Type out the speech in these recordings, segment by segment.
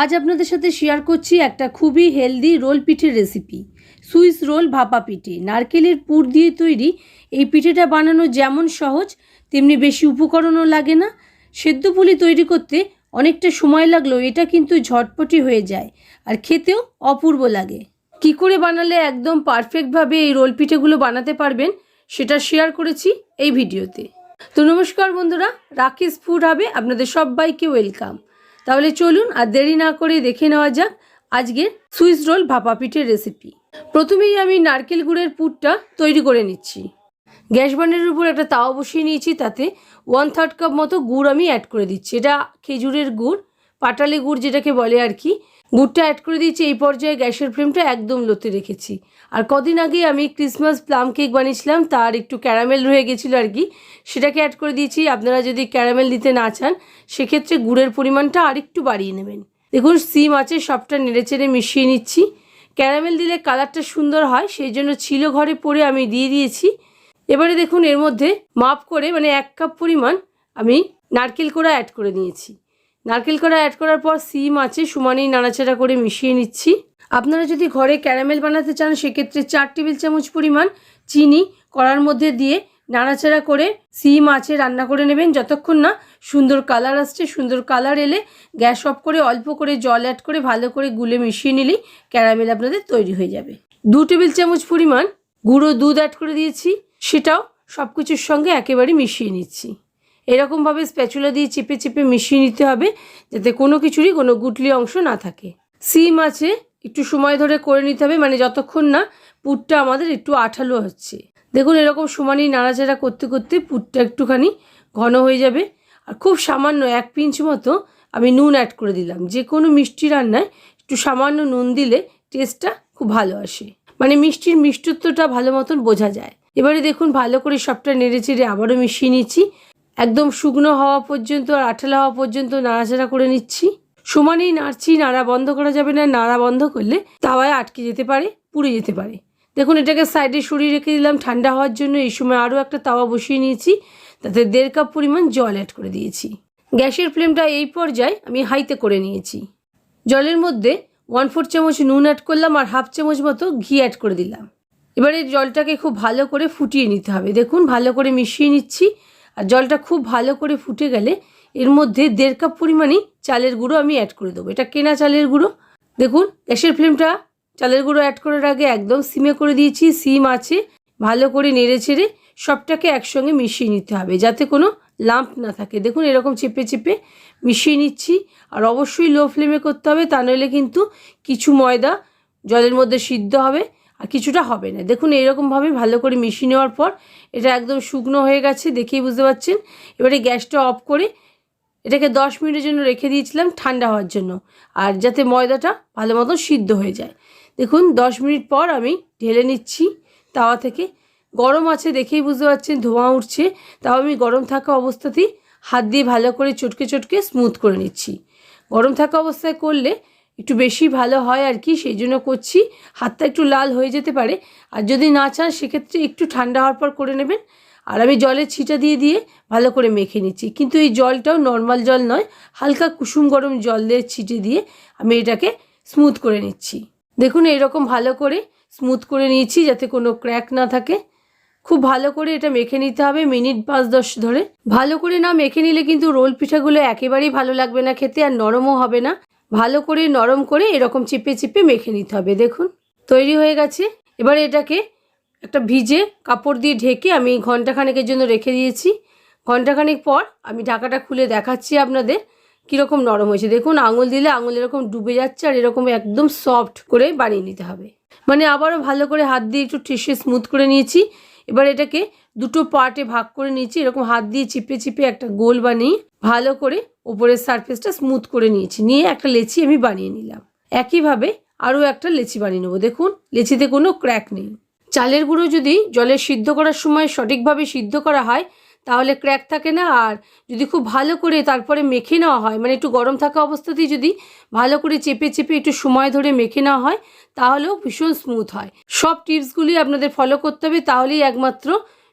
আজ আপনাদের সাথে শেয়ার করছি একটা খুবই হেলদি রোল পিঠের রেসিপি সুইস রোল ভাপা পিঠে। নারকেলের পুর দিয়ে তৈরি এই পিঠেটা বানানো যেমন সহজ, তেমনি বেশি উপকরণও লাগে না। সেদ্ধ পুলি তৈরি করতে অনেকটা সময় লাগলেও এটা কিন্তু ঝটপটি হয়ে যায় আর খেতেও অপূর্ব লাগে। কি করে বানালে একদম পারফেক্টভাবে এই রোল পিঠেগুলো বানাতে পারবেন সেটা শেয়ার করেছি এই ভিডিওতে। তো নমস্কার বন্ধুরা, রাকেশ ফুড হবে, আপনাদের সবাইকে ওয়েলকাম তাহলে চলুন আর দেরি না করে দেখে নেওয়া যাক আজকের সুইস রোল ভাপা পিঠের রেসিপি প্রথমেই আমি নারকেল গুড়ের পুরটা তৈরি করে নিচ্ছি। গ্যাস বার্নারের উপর একটা তাওয়া বসিয়ে নিয়েছি, তাতে ওয়ান থার্ড কাপ মতো গুড় আমি অ্যাড করে দিচ্ছি। এটা খেজুরের গুড়, পাটালি গুড় যেটাকে বলে আর কি গুড়টা অ্যাড করে দিয়েছি, এই পর্যায়ে গ্যাসের ফ্লেমটা একদম লোতে রেখেছি। আর কদিন আগে আমি ক্রিসমাস প্লাম কেক বানিয়েছিলাম, তার একটু ক্যারামেল রয়ে গেছিল আর কি। সেটাকে অ্যাড করে দিয়েছি, আপনারা যদি ক্যারামেল দিতে না চান, সেক্ষেত্রে গুড়ের পরিমাণটা আরেকটু বাড়িয়ে নেবেন। দেখুন, সিম আছে, সবটা নেড়েচেড়ে মিশিয়ে নিচ্ছি। ক্যারামেল দিলে কালারটা সুন্দর হয়, সেই জন্য ছিল ঘরে পরে আমি দিয়ে দিয়েছি। এবারে দেখুন, এর মধ্যে মাপ করে মানে এক কাপ পরিমাণ আমি নারকেল কোড়া অ্যাড করে নিয়েছি নারকেল কোড়া অ্যাড করার পর সিম আছে, সমানেই নাড়াচাড়া করে মিশিয়ে নিচ্ছি। আপনারা যদি ঘরে ক্যারামেল বানাতে চান, সেক্ষেত্রে চার টেবিল চামচ পরিমাণ চিনি কড়ার মধ্যে দিয়ে নাড়াচাড়া করে সিম আছে, রান্না করে নেবেন। যতক্ষণ না সুন্দর কালার আসছে, সুন্দর কালার এলে গ্যাস অফ করে অল্প করে জল অ্যাড করে ভালো করে গুলে মিশিয়ে নিলেই ক্যারামেল আপনাদের তৈরি হয়ে যাবে। দু টেবিল চামচ পরিমাণ গুঁড়ো দুধ অ্যাড করে দিয়েছি। সেটাও সব কিছুর সঙ্গে একেবারে মিশিয়ে নিচ্ছি। এরকমভাবে স্প্যাচুলা দিয়ে চেপে চেপে মিশিয়ে নিতে হবে যাতে কোনো কিছুরই কোনো গুটলি অংশ না থাকে। সিম আছে, একটু সময় ধরে করে নিতে হবে মানে যতক্ষণ না পুরটা আমাদের একটু আঠালো হচ্ছে। দেখুন এরকম সমানই নাড়াচাড়া করতে করতে পুরটা একটুখানি ঘন হয়ে যাবে। আর খুব সামান্য এক পিঞ্চ মতো আমি নুন অ্যাড করে দিলাম। যে কোনো মিষ্টি রান্নায় একটু সামান্য নুন দিলে টেস্টটা খুব ভালো আসে। মানে মিষ্টির মিষ্টত্বটা ভালো মতন বোঝা যায়। এবারে দেখুন ভালো করে সবটা নেড়ে চেড়ে আবারও মিশিয়ে নিচ্ছি। একদম শুকনো হওয়া পর্যন্ত আর আঠালো হওয়া পর্যন্ত নাড়াচাড়া করে নিচ্ছি। সমানেই নাড়ছি, নাড়া বন্ধ করা যাবে না, নাড়া বন্ধ করলে তাওয়ায় আটকে যেতে পারে, পুড়ে যেতে পারে। দেখুন, এটাকে সাইডে সরিয়ে রেখে দিলাম। ঠান্ডা হওয়ার জন্য এই সময় আরও একটা তাওয়া বসিয়ে নিয়েছি। তাতে দেড় কাপ পরিমাণ জল অ্যাড করে দিয়েছি। গ্যাসের ফ্লেমটা এই পর্যায়ে আমি হাইতে করে নিয়েছি। জলের মধ্যে ওয়ান ফোর চামচ নুন অ্যাড করলাম আর হাফ চামচ মতো ঘি অ্যাড করে দিলাম। এবারে জলটাকে খুব ভালো করে ফুটিয়ে নিতে হবে। দেখুন, ভালো করে মিশিয়ে নিচ্ছি। আর জলটা খুব ভালো করে ফুটে গেলে এর মধ্যে দেড় কাপ পরিমাণই চালের গুঁড়ো আমি অ্যাড করে দেবো। এটা কেনা চালের গুঁড়ো। দেখুন, গ্যাসের ফ্লেমটা চালের গুঁড়ো অ্যাড করার আগে একদম সিমে করে দিয়েছি, সিম আছে। ভালো করে নেড়ে চেড়ে সবটাকে একসঙ্গে মিশিয়ে নিতে হবে যাতে কোনো লাম্প না থাকে। দেখুন, এরকম চেপে চেপে মিশিয়ে নিচ্ছি। আর অবশ্যই লো ফ্লেমে করতে হবে, তা নইলে কিন্তু কিছু ময়দা জলের মধ্যে সিদ্ধ হবে। কিছুটা হবে না। দেখুন, এইরকমভাবে ভালো করে মিশিয়ে নেওয়ার পর এটা একদম শুকনো হয়ে গেছে দেখেই বুঝতে পারছেন। এবারে গ্যাসটা অফ করে এটাকে দশ মিনিটের জন্য রেখে দিয়েছিলাম ঠান্ডা হওয়ার জন্য আর যাতে ময়দাটা ভালো মতো সিদ্ধ হয়ে যায়। দেখুন, দশ মিনিট পর আমি ঢেলে নিচ্ছি তাওয়া থেকে। গরম আছে দেখেই বুঝতে পারছেন, ধোঁয়া উঠছে। তাও আমি গরম থাকা অবস্থাতেই হাত দিয়ে ভালো করে চটকে চটকে স্মুথ করে নিচ্ছি। গরম থাকা অবস্থায় করলে একটু বেশি ভালো হয় আর কি, সেই জন্য করছি। হাতটা একটু লাল হয়ে যেতে পারে। আর যদি না চান, সেক্ষেত্রে একটু ঠান্ডা হওয়ার পর করে নেবেন। আর আমি জলের ছিটা দিয়ে দিয়ে ভালো করে মেখে নিচ্ছি। কিন্তু এই জলটাও নর্মাল জল নয়, হালকা কুসুম গরম জল দিয়ে ছিটে দিয়ে আমি এটাকে স্মুথ করে নিচ্ছি। দেখুন এরকম ভালো করে স্মুথ করে নিয়েছি যাতে কোনো ক্র্যাক না থাকে। খুব ভালো করে এটা মেখে নিতে হবে মিনিট পাঁচ দশ ধরে। ভালো করে না মেখে নিলে কিন্তু রোল পিঠাগুলো একেবারেই ভালো লাগবে না খেতে আর নরমও হবে না। ভালো করে, নরম করে এরকম চিপে চিপে মেখে নিতে হবে, দেখুন। তৈরি হয়ে গেছে। এবার এটাকে একটা ভিজে কাপড় দিয়ে ঢেকে আমি ঘন্টাখানেকের জন্য রেখে দিয়েছি। ঘন্টাখানেক পর আমি ঢাকাটা খুলে দেখাচ্ছি আপনাদের কীরকম নরম হয়েছে। দেখুন, আঙুল দিলে আঙুল এরকম ডুবে যাচ্ছে আর এরকম একদম সফট করে বানিয়ে নিতে হবে। মানে আবারও ভালো করে হাত দিয়ে একটু ঠেসে স্মুথ করে নিয়েছি। এবার এটাকে দুটো পার্টে ভাগ করে নিয়েছি। এরকম হাত দিয়ে চিপে চিপে একটা গোল বানিয়ে ভালো করে ওপরের সারফেসটা স্মুথ করে নিয়েছি। নিয়ে একটা লেচি আমি বানিয়ে নিলাম। একইভাবে আরও একটা লেচি বানিয়ে নেব। দেখুন, লেচিতে কোনো ক্র্যাক নেই। চালের গুঁড়ো যদি জলে সিদ্ধ করার সময় সঠিকভাবে সিদ্ধ করা হয়, তাহলে ক্র্যাক থাকে না। আর যদি খুব ভালো করে তারপরে মেখে নেওয়া হয় মানে একটু গরম থাকা অবস্থাতেই যদি ভালো করে চেপে চেপে একটু সময় ধরে মেখে নেওয়া হয়, তাহলেও ভীষণ স্মুথ হয়। সব টিপসগুলি আপনাদের ফলো করতে হবে, তাহলেই একমাত্র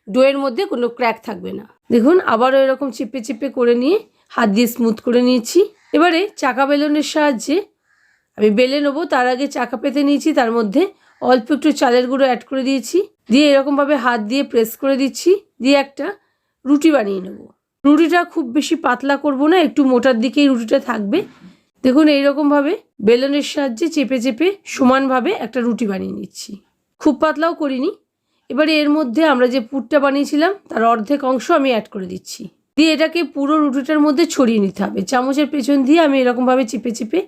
ডোয়ের মধ্যে কোনো ক্র্যাক থাকবে না। দেখুন, আবারও এরকম চেপে চেপে করে নিয়ে হাত দিয়ে স্মুথ করে নিয়েছি। এবারে চাকা বেলনের সাহায্যে আমি বেলে নেব। তার আগে চাকা পেতে নিয়েছি, তার মধ্যে অল্প একটু চালের গুঁড়ো অ্যাড করে দিয়েছি। দিয়ে এরকমভাবে হাত দিয়ে প্রেস করে দিচ্ছি। দিয়ে একটা রুটি বানিয়ে নেব। রুটিটা খুব বেশি পাতলা করব না, একটু মোটার দিকেই রুটিটা থাকবে। দেখুন, এইরকমভাবে বেলনের সাহায্যে চেপে চেপে সমানভাবে একটা রুটি বানিয়ে নিচ্ছি। খুব পাতলাও করিনি। এবারে এর মধ্যে আমরা যে পুরটা বানিয়েছিলাম, তার অর্ধেক অংশ আমি অ্যাড করে দিচ্ছি। দিয়ে এটাকে পুরো রুটিটার মধ্যে ছড়িয়ে নিতে হবে। চামচের পেছন দিয়ে আমি এরকমভাবে চেপে চেপে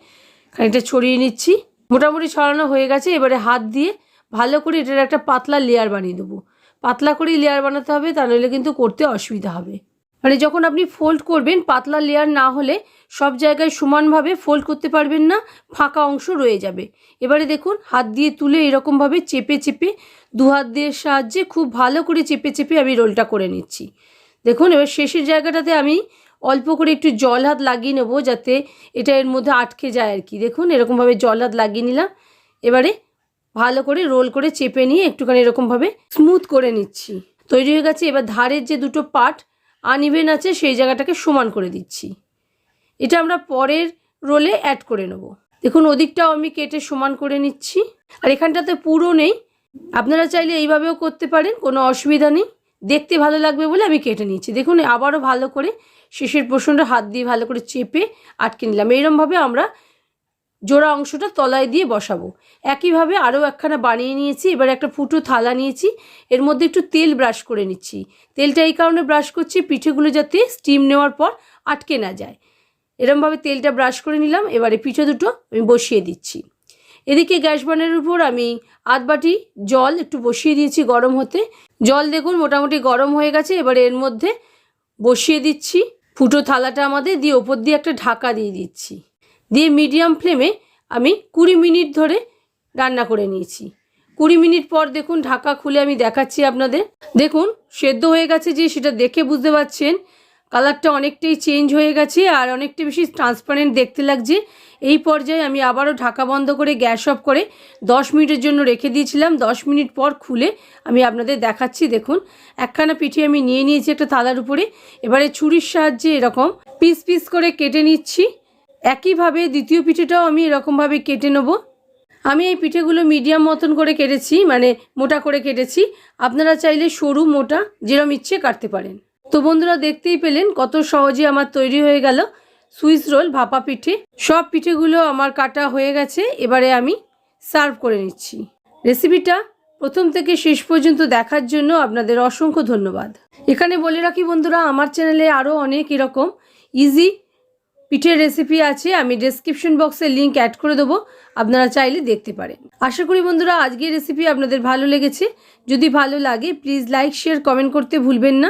খানিকটা ছড়িয়ে নিচ্ছি। মোটামুটি ছড়ানো হয়ে গেছে, এবারে হাত দিয়ে ভালো করে এটার একটা পাতলা লেয়ার বানিয়ে দেবো। পাতলা করেই লেয়ার বানাতে হবে, তা নইলে কিন্তু করতে অসুবিধা হবে। মানে যখন আপনি ফোল্ড করবেন, পাতলা লেয়ার না হলে সব জায়গায় সমানভাবে ফোল্ড করতে পারবেন না, ফাঁকা অংশ রয়ে যাবে। এবারে দেখুন, হাত দিয়ে তুলে এরকমভাবে চেপে চেপে দু হাত দিয়ে সাহায্যে খুব ভালো করে চেপে চেপে আমি রোলটা করে নিচ্ছি। দেখুন, এবার শেষের জায়গাটাতে আমি অল্প করে একটু জল হাত লাগিয়ে নেব যাতে এটা এর মধ্যে আটকে যায় আর কি। দেখুন, এরকমভাবে জল হাত লাগিয়ে নিলাম। এবারে ভালো করে রোল করে চেপে নিয়ে একটুখানি এরকমভাবে স্মুথ করে নিচ্ছি। তৈরি হয়ে গেছে। এবার ধারের যে দুটো পার্ট আনইভেন আছে, সেই জায়গাটাকে সমান করে দিচ্ছি। এটা আমরা পরের রোলে অ্যাড করে নেব। দেখুন, ওদিকটাও আমি কেটে সমান করে নিচ্ছি। আর এখানটাতে পুরো নেই। আপনারা চাইলে এইভাবেও করতে পারেন, কোনো অসুবিধা নেই। দেখতে ভালো লাগবে বলে আমি কেটে নিয়েছি। দেখুন, আবারও ভালো করে শেষের পোষণটা হাত দিয়ে ভালো করে চেপে আটকে নিলাম। এইরমভাবে আমরা জোড়া অংশটা তলায় দিয়ে বসাবো। একইভাবে আরও একখানা বানিয়ে নিয়েছি, এবার একটা ফুটো থালা নিয়েছি, এর মধ্যে একটু তেল ব্রাশ করে নিচ্ছি। তেলটা এই কারণে ব্রাশ করছি, পিঠেগুলো যাতে স্টিম নেওয়ার পর আটকে না যায়। এরমভাবে তেলটা ব্রাশ করে নিলাম, এবারে পিঠে দুটো আমি বসিয়ে দিচ্ছি। এদিকে গ্যাস বানের উপর আমি আধ বাটি জল একটু বসিয়ে দিয়েছি গরম হতে। জল দেখুন, মোটামুটি গরম হয়ে গেছে, এবারে এর মধ্যে বসিয়ে দিচ্ছি। ফুটো থালাটা আমাদের দিয়ে ওপর দিয়ে একটা ঢাকা দিয়ে দিচ্ছি। দিয়ে মিডিয়াম ফ্লেমে আমি কুড়ি মিনিট ধরে রান্না করে নিয়েছি। কুড়ি মিনিট পর দেখুন, ঢাকা খুলে আমি দেখাচ্ছি আপনাদের। দেখুন, সেদ্ধ হয়ে গেছে যে সেটা দেখে বুঝতে পারছেন। কালারটা অনেকটাই চেঞ্জ হয়ে গেছে আর অনেকটা বেশি ট্রান্সপারেন্ট দেখতে লাগছে। এই পর্যায়ে আমি আবারও ঢাকা বন্ধ করে গ্যাস অফ করে দশ মিনিটের জন্য রেখে দিয়েছিলাম। দশ মিনিট পর খুলে আমি আপনাদের দেখাচ্ছি, দেখুন। একখানা পিঠে আমি নিয়ে নিয়েছি একটা থালার উপরে। এবারে ছুরির সাহায্যে এরকম পিস পিস করে কেটে নিচ্ছি। একইভাবে দ্বিতীয় পিঠেটাও আমি এরকমভাবে কেটে নেব। আমি এই পিঠেগুলো মিডিয়াম মতন করে কেটেছি মানে মোটা করে কেটেছি। আপনারা চাইলে সরু, মোটা, যেরম ইচ্ছে কাটতে পারেন। তো বন্ধুরা, দেখতেই পেলেন কত সহজে আমার তৈরি হয়ে গেল। সুইস রোল, ভাপা পিঠে। সব পিঠেগুলো আমার কাটা হয়ে গেছে, এবারে আমি সার্ভ করে নিচ্ছি। রেসিপিটা প্রথম থেকে শেষ পর্যন্ত দেখার জন্য আপনাদের অসংখ্য ধন্যবাদ। এখানে বলে রাখি বন্ধুরা, আমার চ্যানেলে আরও অনেক এরকম ইজি পিঠের রেসিপি আছে। আমি ডেসক্রিপশন বক্সে লিংক অ্যাড করে দেবো, আপনারা চাইলে দেখতে পারেন। আশা করি বন্ধুরা, আজকের রেসিপি আপনাদের ভালো লেগেছে। যদি ভালো লাগে প্লিজ লাইক শেয়ার কমেন্ট করতে ভুলবেন না।